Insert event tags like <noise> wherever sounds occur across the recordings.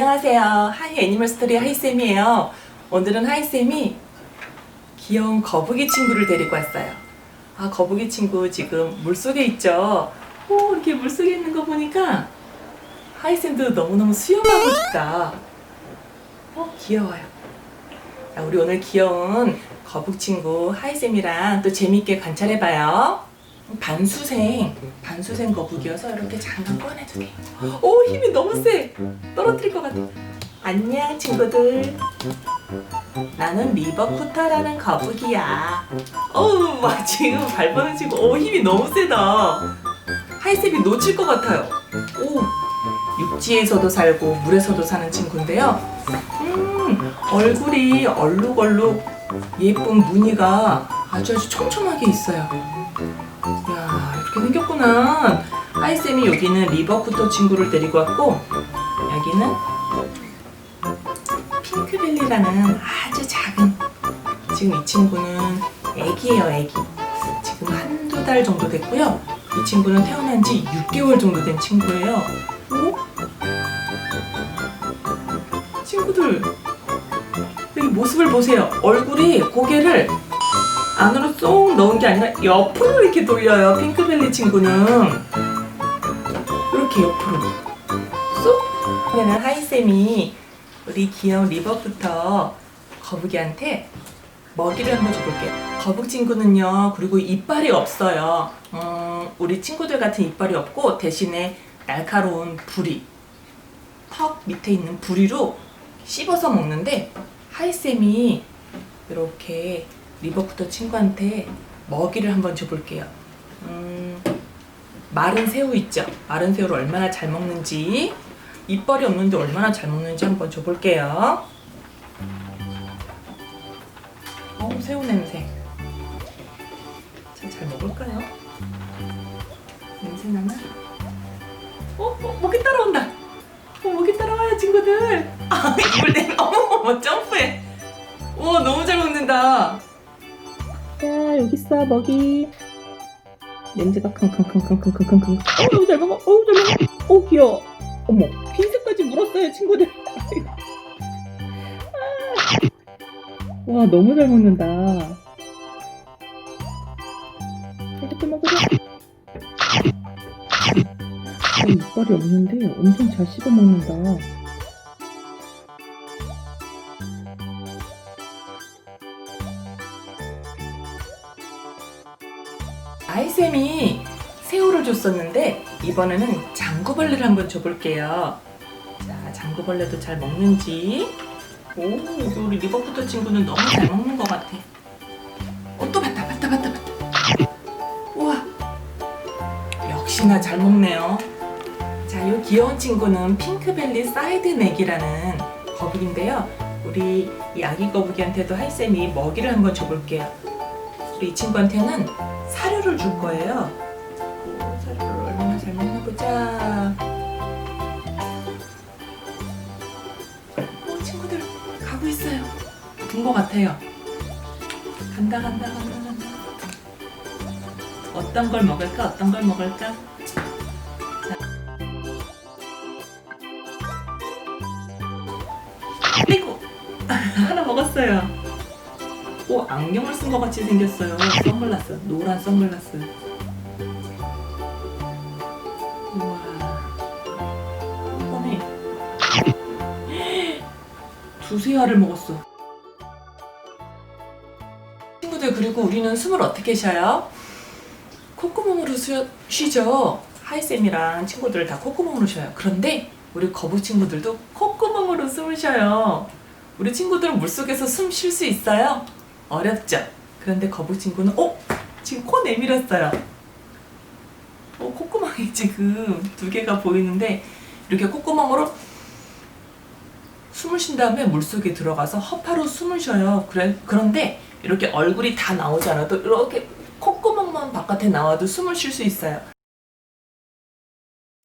안녕하세요. 하이 애니멀 스토리 하이쌤이에요. 오늘은 하이쌤이 귀여운 거북이 친구를 데리고 왔어요. 아, 거북이 친구 지금 물속에 있죠? 오, 이렇게 물속에 있는 거 보니까 하이쌤도 너무너무 수영하고 싶다. 어, 귀여워요. 자, 우리 오늘 귀여운 거북 친구 하이쌤이랑 또 재밌게 관찰해봐요. 반수생, 반수생 거북이어서 이렇게 잠깐 꺼내도 돼. 오, 힘이 너무 세. 떨어뜨릴 것 같아. 안녕, 친구들. 나는 리버쿠터라는 거북이야. 어우, 막 지금 발버둥 치고, 오, 힘이 너무 세다. 하이셉이 놓칠 것 같아요. 오, 육지에서도 살고 물에서도 사는 친구인데요. 음, 얼굴이 얼룩얼룩 예쁜 무늬가 아주 아주 촘촘하게 있어요. 이야, 이렇게 생겼구나. 하이쌤이 여기는 리버쿠터 친구를 데리고 왔고, 여기는 핑크벨리라는 아주 작은, 지금 이 친구는 애기예요, 애기. 지금 한두 달 정도 됐고요. 이 친구는 태어난 지 6개월 정도 된 친구예요. 오? 친구들, 여기 모습을 보세요. 얼굴이 고개를 안으로 쏙 넣은 게 아니라 옆으로 이렇게 돌려요. 핑크벨리 친구는 이렇게 옆으로 쏙. 그러면 하이쌤이 우리 귀여운 리버부터 거북이한테 먹이를 한번 줘볼게요. 거북 친구는요, 그리고 이빨이 없어요. 음, 우리 친구들 같은 이빨이 없고 대신에 날카로운 부리, 턱 밑에 있는 부리로 씹어서 먹는데 하이쌤이 이렇게 리버쿠터 친구한테 먹이를 한번 줘볼게요. 음, 마른 새우 있죠? 마른 새우를 얼마나 잘 먹는지 이빨이 없는데 얼마나 잘 먹는지 한번 줘볼게요. 어우 새우 냄새. 잘, 잘 먹을까요? 냄새 나나? 어, 어 목이 따라온다. 어, 목이 따라와요 친구들. 아 <laughs> 이걸 내 어머 어머 점프해. 우와 너무 잘 먹는다. 자 여기 있어 먹이. 냄새가 킁킁킁킁킁킁킁. 어 너무 잘 먹어. 어우 잘 먹어. 어 귀여워. 어머 핀셋까지 물었어요 친구들. 아. 와 너무 잘 먹는다. 이렇게 먹으려. 어, 이빨이 없는데 엄청 잘 씹어 먹는다. 아이쌤이 새우를 줬었는데 이번에는 장구벌레를 한번 줘볼게요. 자, 장구벌레도 잘 먹는지. 오, 우리 리버푸터 친구는 너무 잘 먹는 것 같아. 어, 또 봤다, 봤다, 봤다, 봤다. 우와, 역시나 잘 먹네요. 자, 이 귀여운 친구는 핑크벨리 사이드 맥이라는 거북인데요. 우리 이 아기 거북이한테도 하이쌤이 먹이를 한번 줘볼게요. 우리 이 친구한테는 사료를 줄 거예요. 오, 사료를 얼마나 잘 먹나 보자. 오, 친구들 가고 있어요. 든것 같아요. 간다, 간다, 간다, 간다. 어떤 걸 먹을까? 어떤 걸 먹을까? 아이고 <laughs> 하나 먹었어요. 오 안경을 쓴 것 같이 생겼어요. 선글라스 노란 선글라스. 우와 이번에 두세 알을 먹었어. 친구들 그리고 우리는 숨을 어떻게 쉬어요? 콧구멍으로 쉬, 쉬죠. 하이쌤이랑 친구들 다 콧구멍으로 쉬어요. 그런데 우리 거북 친구들도 콧구멍으로 숨을 쉬어요. 우리 친구들은 물속에서 숨 쉴 수 있어요? 어렵죠? 그런데 거북 친구는 어? 지금 코 내밀었어요. 어, 콧구멍이 <laughs> 지금 두 개가 보이는데 이렇게 콧구멍으로 숨을 쉰 다음에 물속에 들어가서 허파로 숨을 쉬어요. 그래, 그런데 이렇게 얼굴이 다 나오지 않아도 이렇게 콧구멍만 바깥에 나와도 숨을 쉴 수 있어요.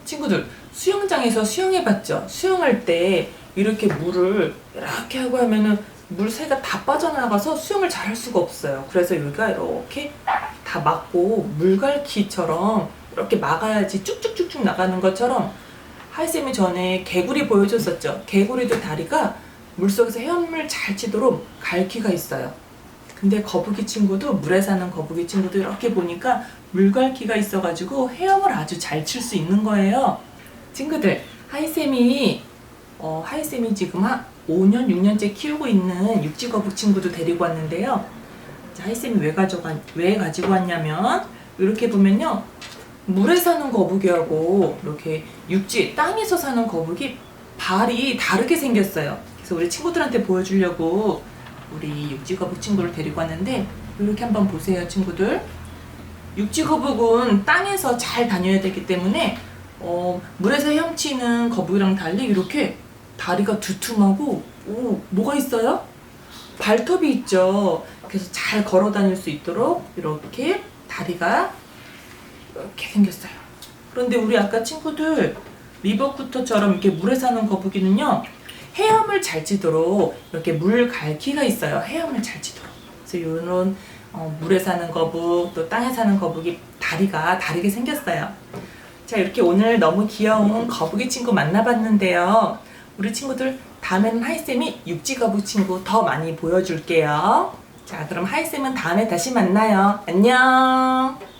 친구들 수영장에서 수영해봤죠? 수영할 때 이렇게 물을 이렇게 하고 하면은 물새가 다 빠져나가서 수영을 잘 할 수가 없어요. 그래서 여기가 이렇게 다 막고 물갈퀴처럼 이렇게 막아야지 쭉쭉쭉쭉 나가는 것처럼 하이쌤이 전에 개구리 보여줬었죠. 개구리도 다리가 물속에서 헤엄을 잘 치도록 갈퀴가 있어요. 근데 거북이 친구도 물에 사는 거북이 친구도 이렇게 보니까 물갈퀴가 있어가지고 헤엄을 아주 잘 칠 수 있는 거예요. 친구들, 하이쌤이 어, 하이쌤이 지금 한 5년, 6년째 키우고 있는 육지 거북 친구도 데리고 왔는데요. 자, 하이쌤이 왜 가져가 왜 가지고 왔냐면 이렇게 보면요. 물에 사는 거북이하고 이렇게 육지 땅에서 사는 거북이 발이 다르게 생겼어요. 그래서 우리 친구들한테 보여주려고 우리 육지 거북 친구를 데리고 왔는데 이렇게 한번 보세요, 친구들. 육지 거북은 땅에서 잘 다녀야 되기 때문에 어, 물에서 헤엄치는 거북이랑 달리 이렇게 다리가 두툼하고 오, 뭐가 있어요? 발톱이 있죠. 그래서 잘 걸어 다닐 수 있도록 이렇게 다리가 이렇게 생겼어요. 그런데 우리 아까 친구들 리버쿠터처럼 이렇게 물에 사는 거북이는요 헤엄을 잘 치도록 이렇게 물 갈퀴가 있어요. 헤엄을 잘 치도록. 그래서 이런 어, 물에 사는 거북 또 땅에 사는 거북이 다리가 다르게 생겼어요. 자 이렇게 오늘 너무 귀여운 거북이 친구 만나봤는데요. 우리 친구들 다음에는 하이쌤이 육지 거북 친구 더 많이 보여줄게요. 자 그럼 하이쌤은 다음에 다시 만나요. 안녕.